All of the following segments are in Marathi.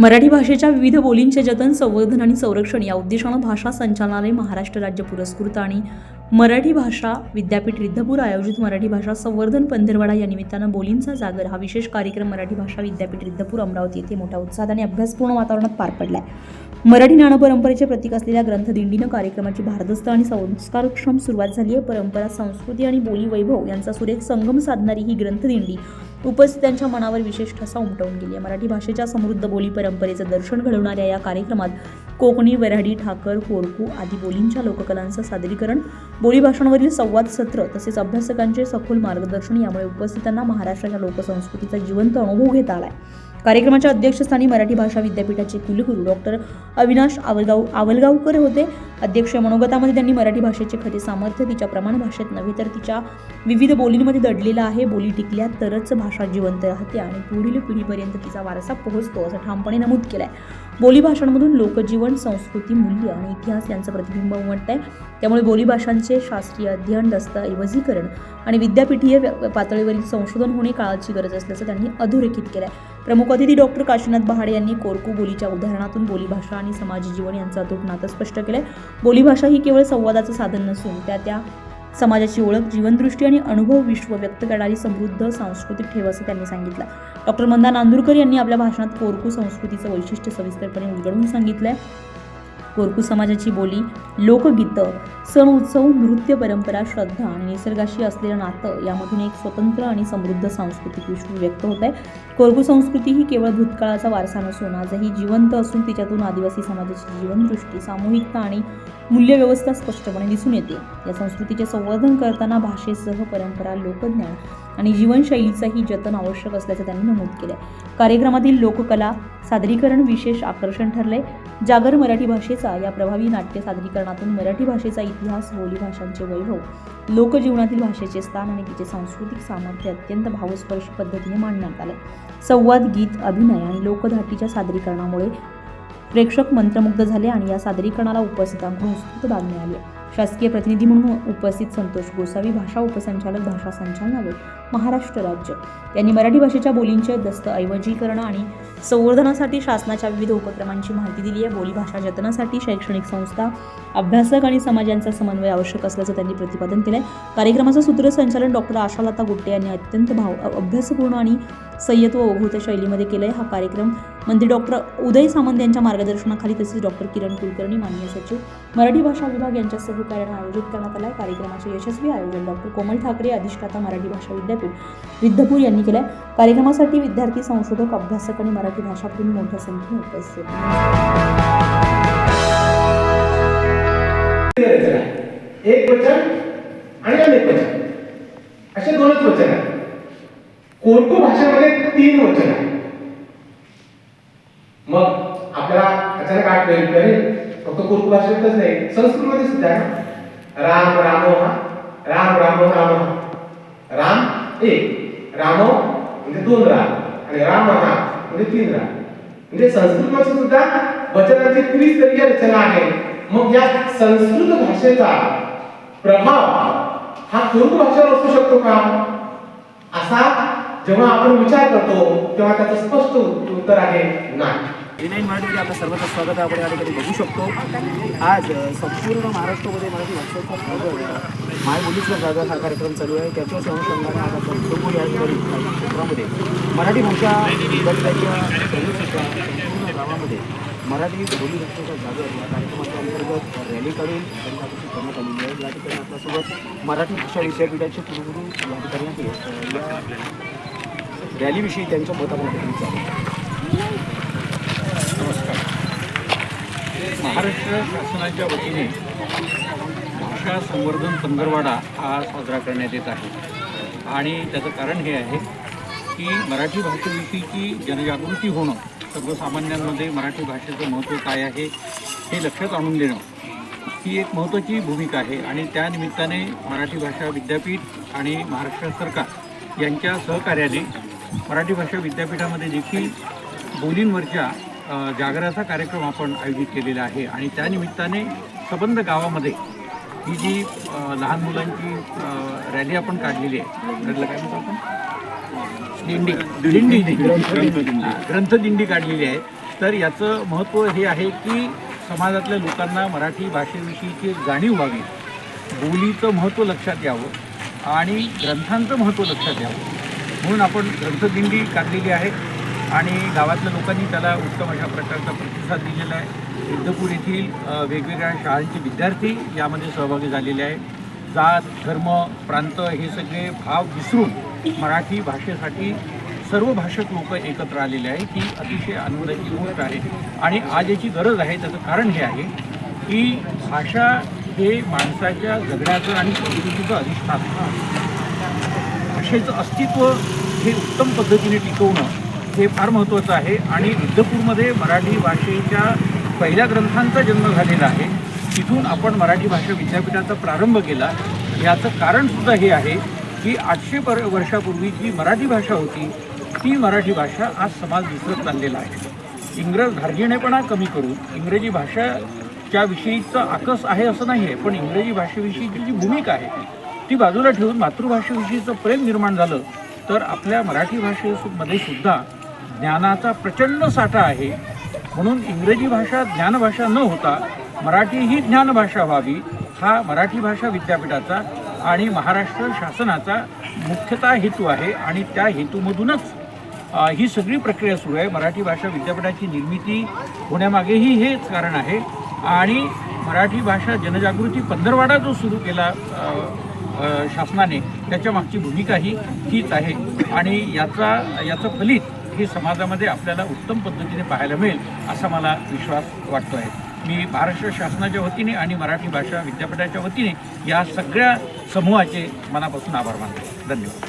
मराठी भाषेच्या विविध बोलींचे जतन संवर्धन आणि संरक्षण या उद्देशानं भाषा संचालनालय महाराष्ट्र राज्य पुरस्कृत आणि मराठी भाषा विद्यापीठ रिद्धपूर आयोजित मराठी भाषा संवर्धन पंधरवडा या निमित्तानं बोलींचा जागर. हा विशेष कार्यक्रम मराठी भाषा विद्यापीठ रिद्धपूर अमरावती येथे मोठ्या उत्साहात आणि अभ्यासपूर्ण वातावरणात पार पडलाय. मराठी नाणपरंपरेचे प्रतीक असलेल्या ग्रंथदिंडीनं कार्यक्रमाची भारदस्त आणि संस्कारक्षम सुरुवात झाली आहे. परंपरा संस्कृती आणि बोली वैभव यांचा सुरेख संगम साधणारी ही ग्रंथदिंडी उपस्थितांच्या मनावर विशेष ठसा उमटवून गेली आहे. मराठी भाषेच्या समृद्ध बोली परंपरेचं दर्शन घडवणाऱ्या या कार्यक्रमात कोकणी वऱ्हाडी ठाकर कोरकू आदी बोलींच्या लोककलांचं सादरीकरण बोली भाषांवरील संवाद सत्र तसेच अभ्यासकांचे सखोल मार्गदर्शन यामुळे उपस्थितांना महाराष्ट्राच्या लोकसंस्कृतीचा जिवंत अनुभव घेता आला आहे. कार्यक्रमाच्या अध्यक्षस्थानी मराठी भाषा विद्यापीठाचे कुलगुरू डॉक्टर अविनाश आवलगाव आवलगावकर होते. अध्यक्ष मनोगतामध्ये त्यांनी मराठी भाषेचे खरे सामर्थ्य तिच्या प्रमाण भाषेत नव्हे तर तिच्या विविध बोलींमध्ये दडलेलं आहे. बोली टिकल्या तरच भाषा भाषा जिवंत राहते आणि पुढील पिढीपर्यंत तिचा वारसा पोहोचतो असं ठामपणे नमूद केलं आहे बोलीभाषांमधून लोकजीवन संस्कृती मूल्य आणि इतिहास यांचं प्रतिबिंब उमटत आहे त्यामुळे बोलीभाषांचे शास्त्रीय अध्ययन दस्तऐवजीकरण आणि विद्यापीठीय पातळीवरील संशोधन होणे काळाची गरज असल्याचं त्यांनी अधोरेखित केलं आहे प्रमुख अतिथी डॉक्टर काशीनाथ बहाडे यांनी कोरकू बोलीच्या उदाहरणातून बोलीभाषा आणि समाज जीवन यांचं अतूट नातं स्पष्ट केलं आहे बोलीभाषा ही केवळ संवादाचं साधन नसून त्या त्या समाजाची ओळख जीवनदृष्टी आणि अनुभव विश्व व्यक्त करणारी समृद्ध सांस्कृतिक ठेव असं त्यांनी सांगितलं. डॉक्टर मंदा नांदूरकर यांनी आपल्या भाषणात कोरकू संस्कृतीचं वैशिष्ट्य सविस्तरपणे उलगडून आहे कोरकू समाजाची बोली लोकगीतं सण उत्सव नृत्य परंपरा श्रद्धा आणि निसर्गाशी असलेलं नातं यामधून एक स्वतंत्र आणि समृद्ध सांस्कृतिक विश्व व्यक्त होत आहे. कोरकू संस्कृती ही केवळ भूतकाळाचा वारसा नसून आजही जिवंत असून तिच्यातून आदिवासी समाजाची जीवनदृष्टी सामूहिकता आणि मूल्यव्यवस्था स्पष्टपणे दिसून येते. या संस्कृतीचे संवर्धन करताना भाषेसह परंपरा लोकज्ञान आणि जीवनशैलीचंही जतन आवश्यक असल्याचं त्यांनी नमूद केलं कार्यक्रमातील लोककला सादरीकरण विशेष आकर्षण ठरले जागर मराठी भाषेचा या प्रभावी नाट्य सादरीकरणातून मराठी भाषेचा इतिहास बोली भाषांचे वैभव लोकजीवनातील भाषेचे स्थान आणि तिचे सांस्कृतिक सामर्थ्य अत्यंत भावस्पर्श पद्धतीने मांडण्यात आले संवाद गीत अभिनय आणि लोकधाटीच्या सादरीकरणामुळे प्रेक्षक मंत्रमुग्ध झाले आणि या सादरीकरणाला उपस्थितांकडून उत्स्फूर्त दाद मिळाली शासकीय प्रतिनिधी म्हणून उपस्थित संतोष गोसावी भाषा उपसंचालक भाषा संचालनालय महाराष्ट्र राज्य. यांनी मराठी भाषेच्या बोलींचे दस्तऐवजीकरण आणि संवर्धनासाठी शासनाच्या विविध उपक्रमांची माहिती दिली आहे. बोलीभाषा जतनासाठी शैक्षणिक संस्था अभ्यासक आणि समाजांचा समन्वय आवश्यक असल्याचं त्यांनी प्रतिपादन केलं आहे कार्यक्रमाचं सूत्रसंचालन डॉक्टर आशालता गुट्टे यांनी अत्यंत भाव अभ्यासपूर्ण आणि संयत्व ओघवत्या शैलीमध्ये केलं आहे हा कार्यक्रम मंत्री डॉक्टर उदय सामंत यांच्या मार्गदर्शनाखाली तसेच डॉक्टर किरण कुलकर्णी माननीय सचिव मराठी भाषा विभाग यांच्या सहकार्यानं आयोजित करण्यात आला आहे कार्यक्रमाचे यशस्वी आयोजन डॉक्टर कोमल ठाकरे अधिष्ठाता मराठी भाषा विद्यापीठ विद्यापूर यांनी केलंय. कार्यक्रमासाठी विद्यार्थी संशोधक अभ्यासक आणि मराठी भाषाप्रेमी मोठ्या संख्येने उपस्थित एक वचन आणि अनेक वचन. असे दोनच वचन आहे कोणको भाषेमध्ये तीन वचन आहे मग आपल्याला अचानक आठवेल अरे फक्त कोणको भाषेतच नाही. संस्कृतमध्ये सुद्धा आहे राम रामो हा? राम रामो राम राम एक. रामो म्हणजे दोन राम. आणि राम हा म्हणजे तीन राम. म्हणजे संस्कृतमध्ये सुद्धा वचनाची त्रिस्तरीय रचना आहे. मग या संस्कृत भाषेचा प्रभाव हा कुर्द भाषेवर असू शकतो का? असा जेव्हा आपण विचार करतो तेव्हा त्याचं स्पष्ट उत्तर आहे नाही. विनय मराठीमध्ये आपलं सर्वांचं स्वागत आहे. आपण या ठिकाणी बघू शकतो. आज संपूर्ण महाराष्ट्रामध्ये मराठी भाषेचा माय बोलीचा जागा हा कार्यक्रम चालू आहे. त्याच्याच अनुषंगाने आज आपण बघू या क्षेत्रामध्ये मराठी भाषा संपूर्ण गावामध्ये मराठी बोली भाषेचा जागर या कार्यक्रमाच्या अंतर्गत रॅली काढून करण्यात आलेली आहे. या ठिकाणी आपल्यासोबत मराठी भाषा विद्यापीठाचे कुलगुरू या ठिकाणी आहेत. या रॅलीविषयी त्यांच्या मत आपण बघून चालू महाराष्ट्र शासनाच्या वतीने भाषा संवर्धन पंधरवाडा हा साजरा करण्यात येत आहे. आणि त्याचं कारण हे आहे की मराठी भाषेविषयीची जनजागृती होणं सर्वसामान्यांमध्ये मराठी भाषेचं महत्त्व काय आहे हे लक्षात आणून देणं ही एक महत्त्वाची भूमिका आहे. आणि त्यानिमित्ताने मराठी भाषा विद्यापीठ आणि महाराष्ट्र सरकार यांच्या सहकार्याने मराठी भाषा विद्यापीठामध्ये देखील बोलींवरच्या जागराचा कार्यक्रम आपण आयोजित केलेला आहे आणि त्यानिमित्ताने सबंध गावामध्ये ही जी लहान मुलांची रॅली आपण काढलेली आहे. काय म्हणतो आपण? दिंडी. दिंडी. ग्रंथदिंडी काढलेली आहे. तर याचं महत्त्व हे आहे की समाजातल्या लोकांना मराठी भाषेविषयीची जाणीव व्हावी बोलीचं महत्त्व लक्षात यावं आणि ग्रंथांचं महत्त्व लक्षात यावं. म्हणून आपण ग्रंथदिंडी काढलेली आहे. आणि गावातल्या लोकांनी त्याला उत्तम अशा प्रकारचा प्रतिसाद दिलेला आहे. सिद्धपूर येथील वेगवेगळ्या शाळांचे विद्यार्थी यामध्ये सहभागी झालेले आहेत. जात धर्म प्रांत हे सगळे भाव विसरून मराठी भाषेसाठी सर्व भाषक लोक एकत्र आलेले आहे ही अतिशय आनंदाची गोष्ट आहे. आणि आज याची गरज आहे त्याचं कारण हे आहे की भाषा हे माणसाच्या जगण्याचं आणि संस्कृतीचं अधिष्ठान भाषेचं अस्तित्व हे उत्तम पद्धतीने टिकवणं हे फार महत्त्वाचं आहे. आणि विद्यपूरमध्ये मराठी भाषेच्या पहिल्या ग्रंथांचा जन्म झालेला आहे. तिथून आपण मराठी भाषा विद्यापीठाचा प्रारंभ केला. याचं कारणसुद्धा हे आहे की आठशे पर वर्षापूर्वी जी मराठी भाषा होती ती मराठी भाषा आज समाज विसरत चाललेला आहे. इंग्रज धार्जिणेपणा कमी करून इंग्रजी भाषाच्या विषयीचा आकस आहे असं नाही आहे पण इंग्रजी भाषेविषयीची जी भूमिका आहे ती बाजूला ठेवून मातृभाषेविषयीचं प्रेम निर्माण झालं तर आपल्या मराठी भाषेमध्ये सुद्धा ज्ञानाचा प्रचंड साठा आहे. म्हणून इंग्रजी भाषा ज्ञानभाषा न होता मराठी ही ज्ञानभाषा व्हावी हा मराठी भाषा विद्यापीठाचा आणि महाराष्ट्र शासनाचा मुख्यतः हेतू आहे आणि त्या हेतूमधूनच ही सगळी प्रक्रिया सुरू आहे. मराठी भाषा विद्यापीठाची निर्मिती होण्यामागेही हेच कारण आहे. आणि मराठी भाषा जनजागृती पंधरवाडा जो सुरू केला शासनाने त्याच्या मागची भूमिका ही हीच आहे. आणि याचा याचं फलित हे समाजामध्ये आपल्याला उत्तम पद्धतीने पाहायला मिळेल असा मला विश्वास वाटतो आहे मी महाराष्ट्र शासनाच्या वतीने आणि मराठी भाषा विद्यापीठाच्या वतीने या सगळ्या समूहाचे मनापासून आभार मानतो. धन्यवाद.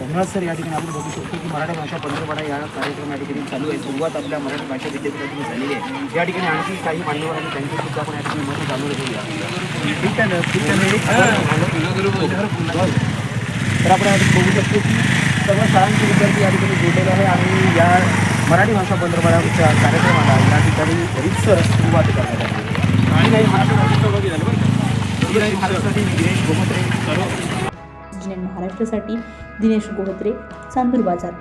धन्यवाद सर. या ठिकाणी आपण बघू शकतो की मराठी भाषा पंधरवडा या कार्यक्रम या ठिकाणी चालू आहे. सुरुवात आपल्या मराठी भाषा विद्यापीठातून झालेली आहे. या ठिकाणी आणखी काही मान्यवर आणि त्यांची सुद्धा आपण या ठिकाणी मतं जाणून घेऊया. ठीक आहे ना? तर आपण बघू शकतो की सर्व शाळांचे विद्यार्थी या ठिकाणी जोडलेले आहे आणि या मराठी भाषा पंधरवड्याच्या कार्यक्रमाला या ठिकाणी रीतसर सुरुवात करण्यात आली. दिनेश गोमत्रे महाराष्ट्रासाठी दिनेश गोहत्रे चांदूर बाजार.